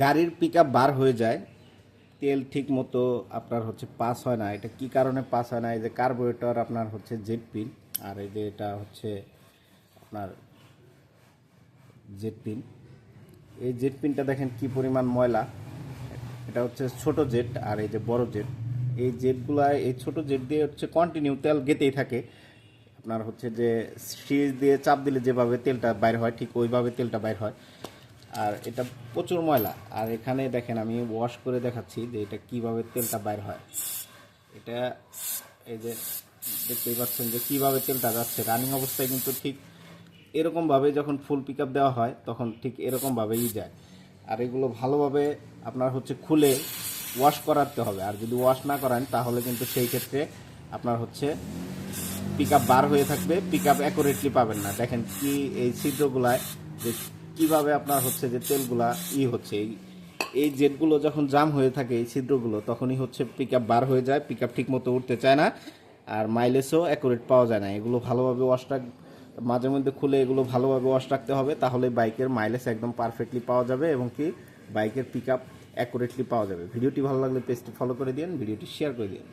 গাড়ির পিক বার হয়ে যায়, তেল ঠিক মতো আপনার হচ্ছে পাস হয় না। এটা কি কারণে পাস হয় না? এই যে কার্বোরেটর আপনার হচ্ছে জেট পিন আর এই যে এটা হচ্ছে আপনার জেট পিন এই জেট পিনটা দেখেন কি পরিমাণ ময়লা। এটা হচ্ছে ছোট জেট আর এই যে বড় জেট এই জেটগুলায় এই ছোট জেট দিয়ে হচ্ছে কন্টিনিউ তেল গেতেই থাকে। আপনার হচ্ছে যে সিরিজ দিয়ে চাপ দিলে যেভাবে তেলটা বাইর হয়, ঠিক ওইভাবে তেলটা বাইর হয়। আর এটা প্রচুর ময়লা। আর এখানে দেখেন, আমি ওয়াশ করে দেখাচ্ছি যে এটা কীভাবে তেলটা বাইর হয়। এটা এই যে দেখতেই পাচ্ছেন যে কীভাবে তেলটা যাচ্ছে। রানিং অবস্থায় কিন্তু ঠিক এরকমভাবে যখন ফুল পিক দেওয়া হয়, তখন ঠিক এরকমভাবেই যায়। আর এগুলো ভালোভাবে আপনার হচ্ছে খুলে ওয়াশ করাতে হবে। আর যদি ওয়াশ না করান, তাহলে কিন্তু সেই ক্ষেত্রে আপনার হচ্ছে পিকআপ বার হয়ে থাকবে। পিক আপ অ্যাকুরেটলি পাবেন না। দেখেন কি এই ছিদ্রগুলায় যে কীভাবে আপনার হচ্ছে যে তেলগুলা ই হচ্ছে, এই জেটগুলো যখন জাম হয়ে থাকে, এই ছিদ্রগুলো, তখনই হচ্ছে পিক বার হয়ে যায় পিক আপ ঠিক মতো উঠতে চায় না, আর মাইলেজও অ্যাকুরেট পাওয়া যায় না। এগুলো ভালোভাবে ওয়াশটা মাঝে মধ্যে খুলে এগুলো ভালোভাবে ওয়াশ রাখতে হবে, তাহলে বাইকের মাইলেজ একদম পারফেক্টলি পাওয়া যাবে এবং কি বাইকের পিক আপ অ্যাকুরেটলি পাওয়া যাবে। ভিডিওটি ভালো লাগলে পেজটি ফলো করে দিন ভিডিওটি শেয়ার করে দিন